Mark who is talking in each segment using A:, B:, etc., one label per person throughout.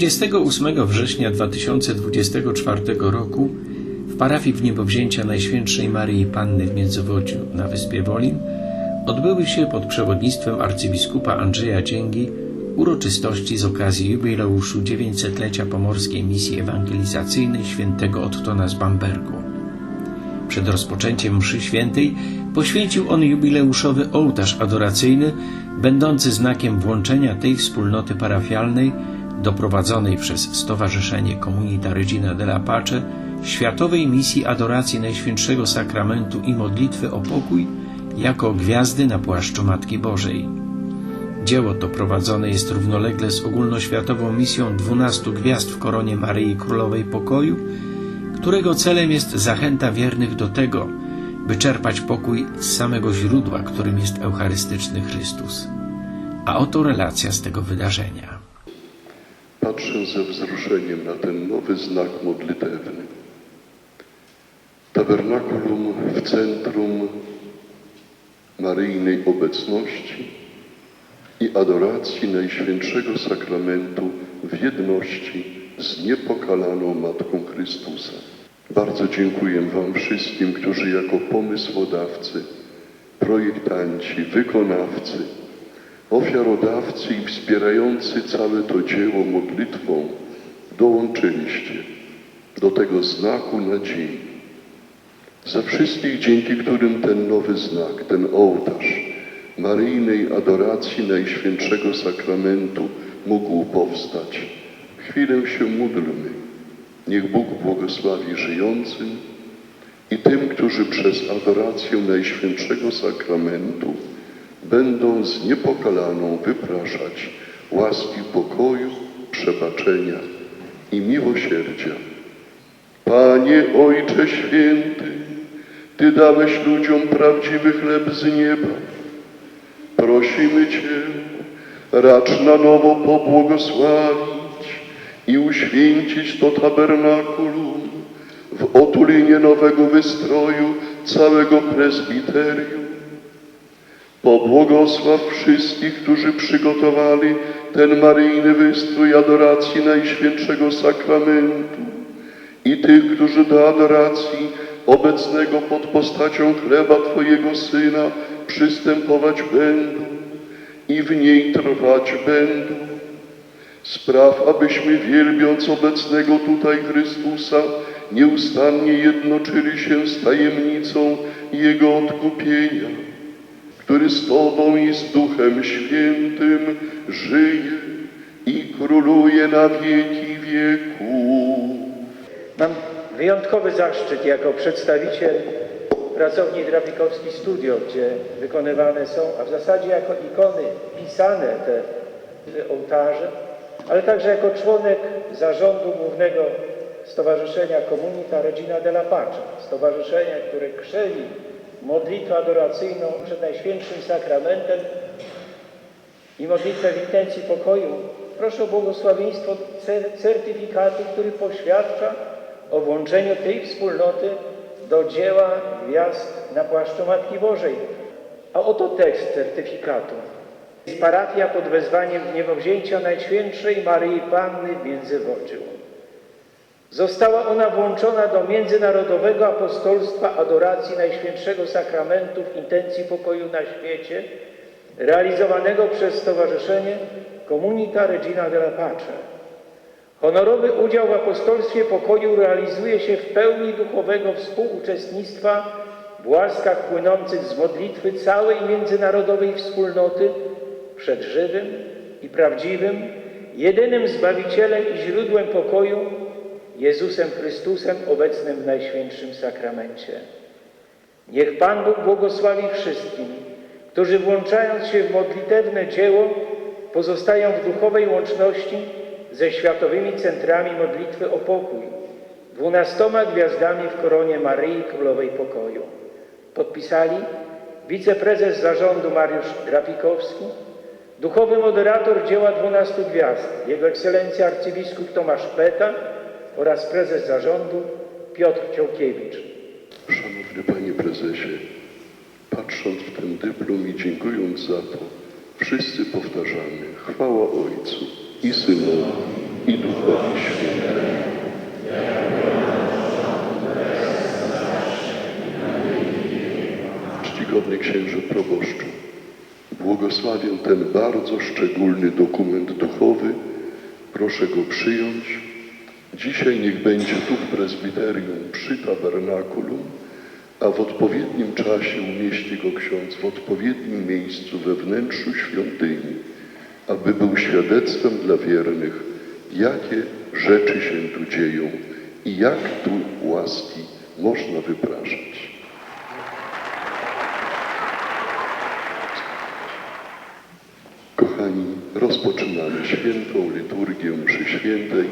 A: 28 września 2024 roku w parafii w niebowzięcia Najświętszej Maryi Panny w Międzywodziu na Wyspie Wolin odbyły się pod przewodnictwem arcybiskupa Andrzeja Dzięgi uroczystości z okazji jubileuszu 900-lecia pomorskiej misji ewangelizacyjnej świętego Ottona z Bambergu. Przed rozpoczęciem mszy świętej poświęcił on jubileuszowy ołtarz adoracyjny, będący znakiem włączenia tej wspólnoty parafialnej do prowadzonej przez Stowarzyszenie Comunita Regina della Pace światowej misji adoracji Najświętszego Sakramentu i modlitwy o pokój jako gwiazdy na płaszczu Matki Bożej. Dzieło to prowadzone jest równolegle z ogólnoświatową misją 12 gwiazd w koronie Maryi Królowej Pokoju, którego celem jest zachęta wiernych do tego, by czerpać pokój z samego źródła, którym jest Eucharystyczny Chrystus. A oto relacja z tego wydarzenia.
B: Patrzę ze wzruszeniem na ten nowy znak modlitewny. Tabernakulum w centrum Maryjnej obecności i adoracji Najświętszego Sakramentu w jedności z niepokalaną Matką Chrystusa. Bardzo dziękuję Wam wszystkim, którzy jako pomysłodawcy, projektanci, wykonawcy, ofiarodawcy i wspierający całe to dzieło modlitwą dołączyliście do tego znaku nadziei. Za wszystkich, dzięki którym ten nowy znak, ten ołtarz Maryjnej adoracji Najświętszego Sakramentu mógł powstać. Chwilę się módlmy. Niech Bóg błogosławi żyjącym i tym, którzy przez adorację Najświętszego Sakramentu będą z niepokalaną wypraszać łaski pokoju, przebaczenia i miłosierdzia. Panie Ojcze Święty, Ty dałeś ludziom prawdziwy chleb z nieba. Prosimy Cię, racz na nowo pobłogosławić i uświęcić to tabernakulum w otulinie nowego wystroju całego prezbiterium. Pobłogosław wszystkich, którzy przygotowali ten maryjny wystrój adoracji Najświętszego Sakramentu i tych, którzy do adoracji obecnego pod postacią chleba Twojego Syna przystępować będą i w niej trwać będą. Spraw, abyśmy wielbiąc obecnego tutaj Chrystusa, nieustannie jednoczyli się z tajemnicą Jego odkupienia, który z Tobą i z Duchem Świętym żyje i króluje na wieki wieków.
C: Mam wyjątkowy zaszczyt jako przedstawiciel pracowni Drafikowski Studio, gdzie wykonywane są, a w zasadzie jako ikony pisane te ołtarze, ale także jako członek zarządu głównego Stowarzyszenia Comunita Regina della Pace, stowarzyszenia, które krzeli modlitwę adoracyjną przed Najświętszym Sakramentem i modlitwę w intencji pokoju. Proszę o błogosławieństwo cer- certyfikatu, który poświadcza o włączeniu tej wspólnoty do dzieła gwiazd na płaszczu Matki Bożej. A oto tekst certyfikatu. Parafia pod wezwaniem niebowzięcia Najświętszej Maryi Panny w Międzywodziu. Została ona włączona do międzynarodowego apostolstwa adoracji Najświętszego Sakramentu w intencji pokoju na świecie, realizowanego przez Stowarzyszenie Comunita Regina della Pace. Honorowy udział w apostolstwie pokoju realizuje się w pełni duchowego współuczestnictwa w łaskach płynących z modlitwy całej międzynarodowej wspólnoty przed żywym i prawdziwym, jedynym Zbawicielem i źródłem pokoju, Jezusem Chrystusem obecnym w Najświętszym Sakramencie. Niech Pan Bóg błogosławi wszystkim, którzy włączając się w modlitewne dzieło, pozostają w duchowej łączności ze światowymi centrami modlitwy o pokój, dwunastoma gwiazdami w koronie Maryi Królowej Pokoju. Podpisali wiceprezes zarządu Mariusz Grafikowski, duchowy moderator dzieła dwunastu gwiazd, jego ekscelencja arcybiskup Tomasz Peta oraz prezes zarządu Piotr Ciołkiewicz.
B: Szanowny Panie Prezesie, patrząc w ten dyplom i dziękując za to, wszyscy powtarzamy chwała Ojcu i Synowi i Duchowi Świętemu. Czcigodny księże proboszczu, błogosławię ten bardzo szczególny dokument duchowy. Proszę go przyjąć. Dzisiaj niech będzie tu w prezbiterium przy tabernakulum, a w odpowiednim czasie umieści go ksiądz w odpowiednim miejscu we wnętrzu świątyni, aby był świadectwem dla wiernych, jakie rzeczy się tu dzieją i jak tu łaski można wypraszać. Kochani, rozpoczynamy świętą liturgię mszy świętej.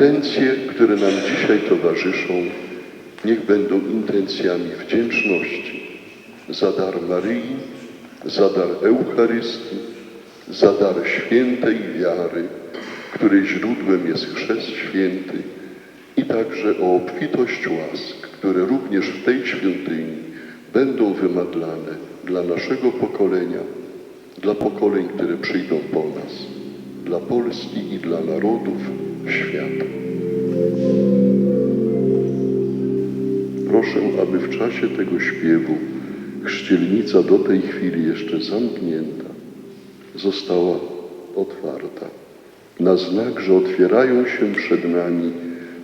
B: Intencje, które nam dzisiaj towarzyszą, niech będą intencjami wdzięczności. Za dar Maryi, za dar Eucharystii, za dar świętej wiary, której źródłem jest chrzest święty i także o obfitość łask, które również w tej świątyni będą wymadlane dla naszego pokolenia, dla pokoleń, które przyjdą po nas, dla Polski i dla narodów świata. Proszę, aby w czasie tego śpiewu chrzcielnica do tej chwili jeszcze zamknięta została otwarta na znak, że otwierają się przed nami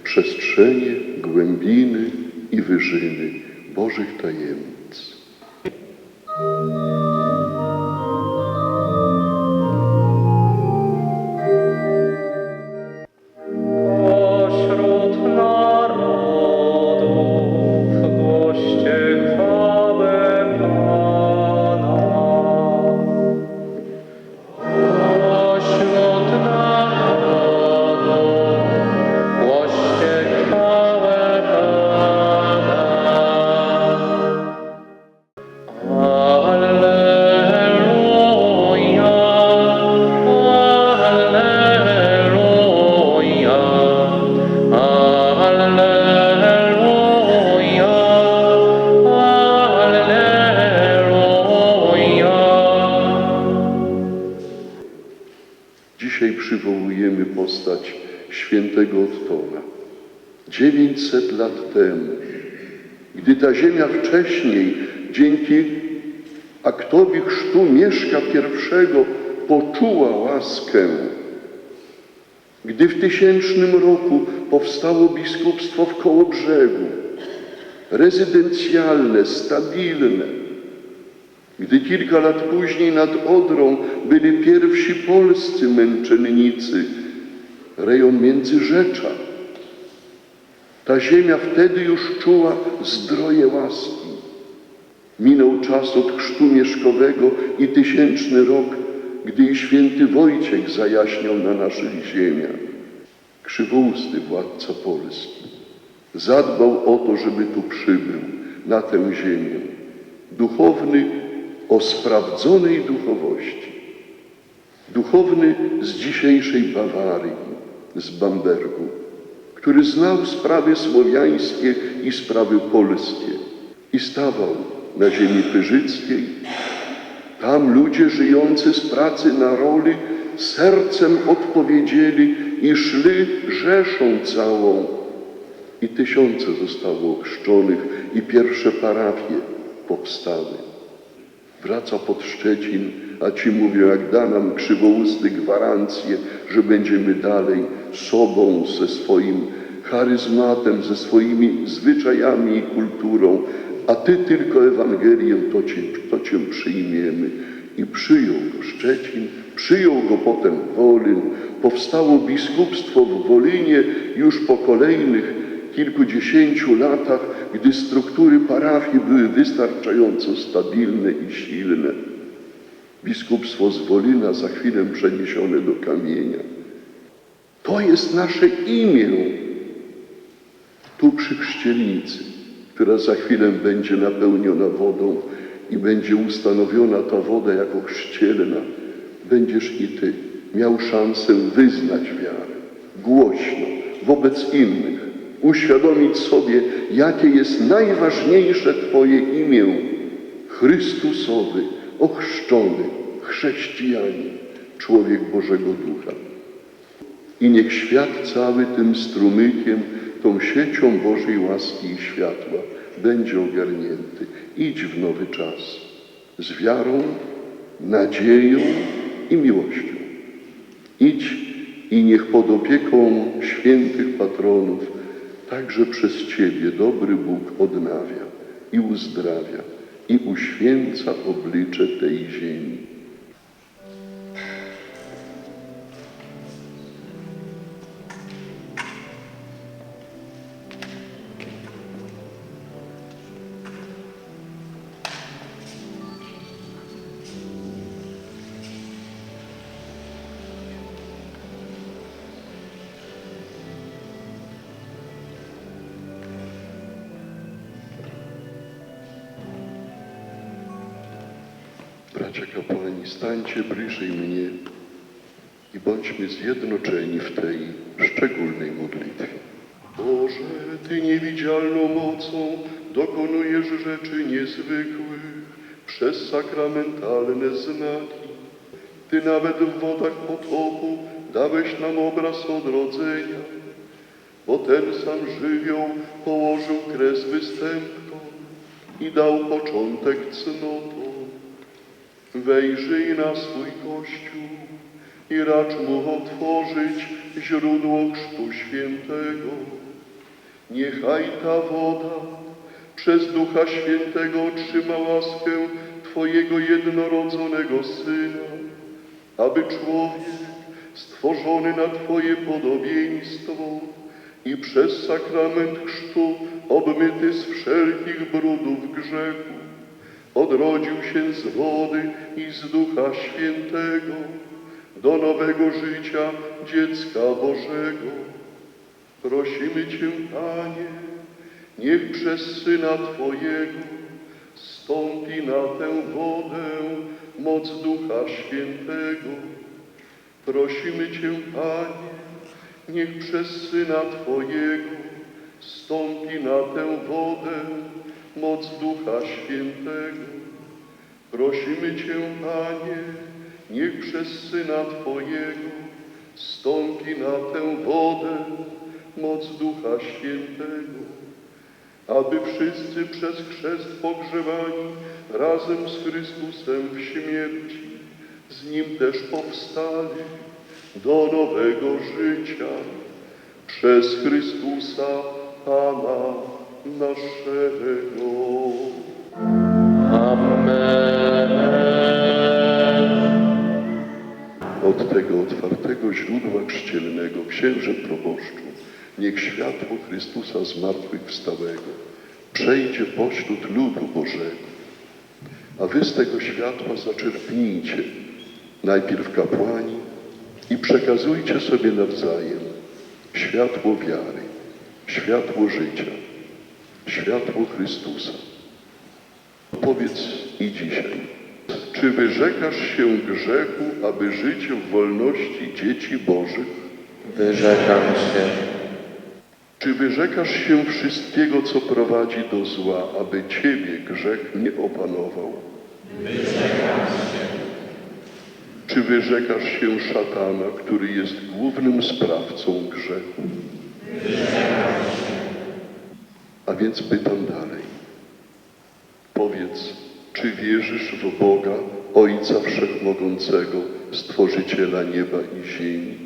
B: przestrzenie, głębiny i wyżyny Bożych tajemnic. Świętego Ottona. 900 lat temu, gdy ta ziemia wcześniej dzięki aktowi chrztu Mieszka I poczuła łaskę, gdy w tysięcznym roku powstało biskupstwo w Kołobrzegu, rezydencjalne, stabilne, gdy kilka lat później nad Odrą byli pierwsi polscy męczennicy, rejon Międzyrzecza, ta ziemia wtedy już czuła zdroje łaski. Minął czas od chrztu mieszkowego i tysięczny rok, gdy i święty Wojciech zajaśniał na naszych ziemiach. Krzywousty władca Polski zadbał o to, żeby tu przybył, na tę ziemię. Duchowny o sprawdzonej duchowości. Duchowny z dzisiejszej Bawarii, z Bambergu, który znał sprawy słowiańskie i sprawy polskie i stawał na ziemi pyrzyckiej. Tam ludzie żyjący z pracy na roli sercem odpowiedzieli i szli rzeszą całą. I tysiące zostało ochrzczonych i pierwsze parafie powstały. Wraca pod Szczecin, a ci mówią, jak da nam krzywousty gwarancję, że będziemy dalej sobą, ze swoim charyzmatem, ze swoimi zwyczajami i kulturą, a ty tylko Ewangelię, to cię, to cię przyjmiemy. I przyjął go Szczecin, przyjął go potem Wolyn, powstało biskupstwo w Wolinie już po kolejnych kilkudziesięciu latach, gdy struktury parafii były wystarczająco stabilne i silne. Biskupstwo z Wolina za chwilę przeniesione do kamienia. To jest nasze imię tu przy chrzcielnicy, która za chwilę będzie napełniona wodą i będzie ustanowiona ta woda jako chrzcielna. Będziesz i ty miał szansę wyznać wiarę głośno wobec innych, uświadomić sobie, jakie jest najważniejsze Twoje imię Chrystusowy, ochrzczony, chrześcijanin, człowiek Bożego Ducha. I niech świat cały tym strumykiem, tą siecią Bożej łaski i światła będzie ogarnięty. Idź w nowy czas z wiarą, nadzieją i miłością. Idź i niech pod opieką świętych patronów także przez Ciebie dobry Bóg odnawia i uzdrawia i uświęca oblicze tej ziemi. Bracia kapłani, stańcie bliżej mnie i bądźmy zjednoczeni w tej szczególnej modlitwie. Boże, Ty niewidzialną mocą dokonujesz rzeczy niezwykłych przez sakramentalne znaki. Ty nawet w wodach potopu dałeś nam obraz odrodzenia, bo ten sam żywioł położył kres występkom i dał początek cnotom. Wejrzyj na swój Kościół i racz mu otworzyć źródło Chrztu Świętego. Niechaj ta woda przez Ducha Świętego otrzyma łaskę Twojego jednorodzonego Syna, aby człowiek stworzony na Twoje podobieństwo i przez sakrament chrztu obmyty z wszelkich brudów grzechu, odrodził się z wody i z Ducha Świętego do nowego życia dziecka Bożego. Prosimy Cię, Panie, niech przez Syna Twojego stąpi na tę wodę moc Ducha Świętego. Prosimy Cię, Panie, niech przez Syna Twojego stąpi na tę wodę moc Ducha Świętego. Prosimy Cię, Panie, niech przez Syna Twojego stąpi na tę wodę moc Ducha Świętego, aby wszyscy przez chrzest pogrzewani razem z Chrystusem w śmierci, z Nim też powstali do nowego życia przez Chrystusa Pana naszego.
D: Amen.
B: Od tego otwartego źródła chrzcielnego, księże proboszczu, niech światło Chrystusa zmartwychwstałego przejdzie pośród ludu Bożego. A wy z tego światła zaczerpnijcie, najpierw kapłani, i przekazujcie sobie nawzajem światło wiary, światło życia, światło Chrystusa. Powiedz i dzisiaj, czy wyrzekasz się grzechu, aby żyć w wolności dzieci Bożych?
D: Wyrzekam się.
B: Czy wyrzekasz się wszystkiego, co prowadzi do zła, aby Ciebie grzech nie opanował? Wyrzekam się. Czy wyrzekasz się szatana, który jest głównym sprawcą grzechu? Wyrzekam się. A więc pytam dalej. Powiedz, czy wierzysz w Boga, Ojca Wszechmogącego, Stworzyciela nieba i ziemi?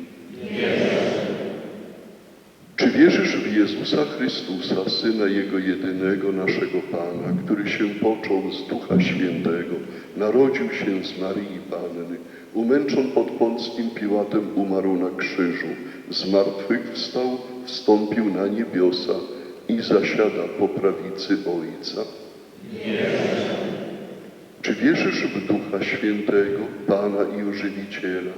B: Czy wierzysz w Jezusa Chrystusa, Syna Jego jedynego, naszego Pana, który się począł z Ducha Świętego, narodził się z Marii Panny, umęczon pod Pąckim Piłatem, umarł na krzyżu, zmartwychwstał, wstąpił na niebiosa i zasiada po prawicy Ojca? Czy wierzysz w Ducha Świętego, Pana i Ożywiciela,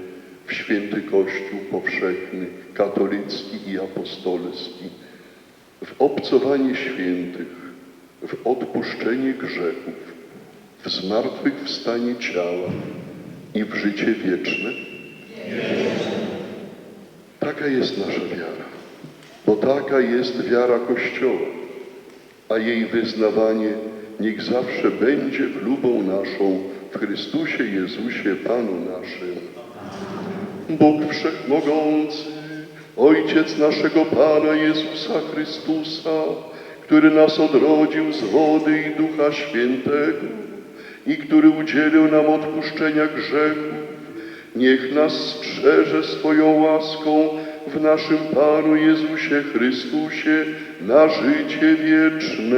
B: w święty Kościół powszechny, katolicki i apostolski, w obcowanie świętych, w odpuszczenie grzechów, w zmartwychwstanie ciała i w życie wieczne? Taka jest nasza wiara, bo taka jest wiara Kościoła, a jej wyznawanie niech zawsze będzie chlubą naszą w Chrystusie Jezusie Panu naszym. Bóg Wszechmogący, Ojciec naszego Pana Jezusa Chrystusa, który nas odrodził z wody i Ducha Świętego i który udzielił nam odpuszczenia grzechów, niech nas strzeże swoją łaską w naszym Panu Jezusie Chrystusie na życie wieczne.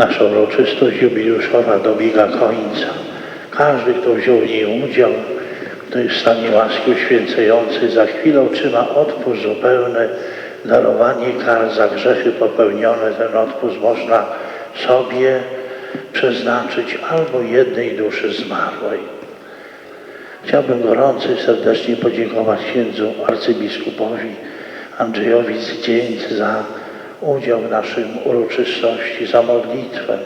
E: Nasza uroczystość jubileuszowa dobiega końca. Każdy, kto wziął w niej udział, kto jest w stanie łaski uświęcającej, za chwilę otrzyma odpust zupełny, darowanie kar za grzechy popełnione. Ten odpust można sobie przeznaczyć albo jednej duszy zmarłej. Chciałbym gorąco i serdecznie podziękować księdzu arcybiskupowi Andrzejowi Zdzieńc za udział w naszym uroczystości, za modlitwę,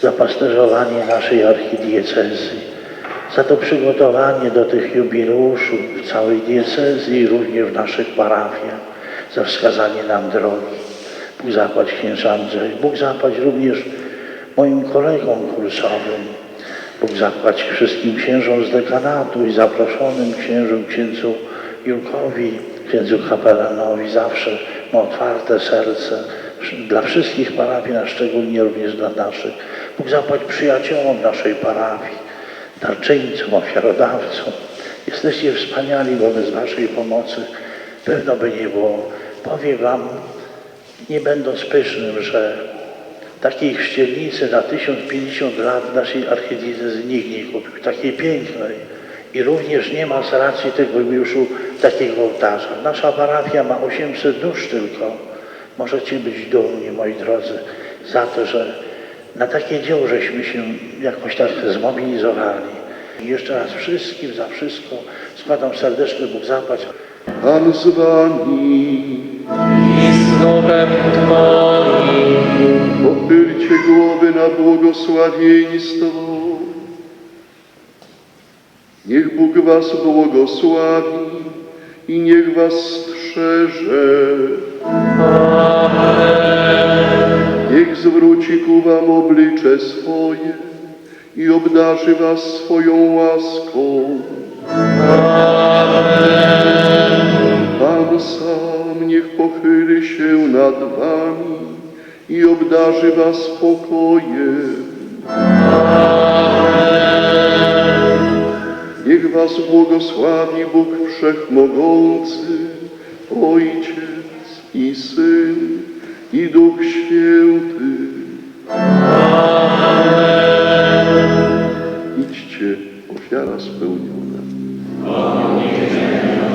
E: za pasterzowanie naszej archidiecezji, za to przygotowanie do tych jubileuszów w całej diecezji i również w naszych parafiach, za wskazanie nam drogi. Bóg zapłać księża Andrzej, Bóg zapłać również moim kolegom kursowym, Bóg zapłać wszystkim księżom z dekanatu i zaproszonym księżom, księdzu Julkowi, księdzu kapelanowi. Zawsze ma otwarte serce dla wszystkich parafii, a szczególnie również dla naszych. Bóg zapłać przyjaciołom naszej parafii, darczyńcom, ofiarodawcom. Jesteście wspaniali wobec waszej pomocy. Pewno by nie było. Powiem wam, nie będąc pysznym, że takiej chrzcielnicy na 1050 lat naszej archidiecezji nikt nie kupił, takiej pięknej. I również nie ma z racji tego jubileuszu takiego ołtarza. Nasza parafia ma 800 dusz tylko. Możecie być dumni, moi drodzy, za to, że na takie dzieło żeśmy się jakoś tak zmobilizowali. I jeszcze raz wszystkim za wszystko składam serdeczny Bóg zapłać
B: Pan z wami.
D: i z duchem Twoim.
B: Pochylcie głowy na błogosławieństwo. Niech Bóg was błogosławi i niech was strzeże. Niech zwróci ku wam oblicze swoje i obdarzy was swoją łaską. Pan sam niech pochyli się nad wami i obdarzy was spokojem. Niech was błogosławi Bóg Wszechmogący, Ojciec i Syn i Duch Święty. Amen. Idźcie, ofiara spełniona. Amen.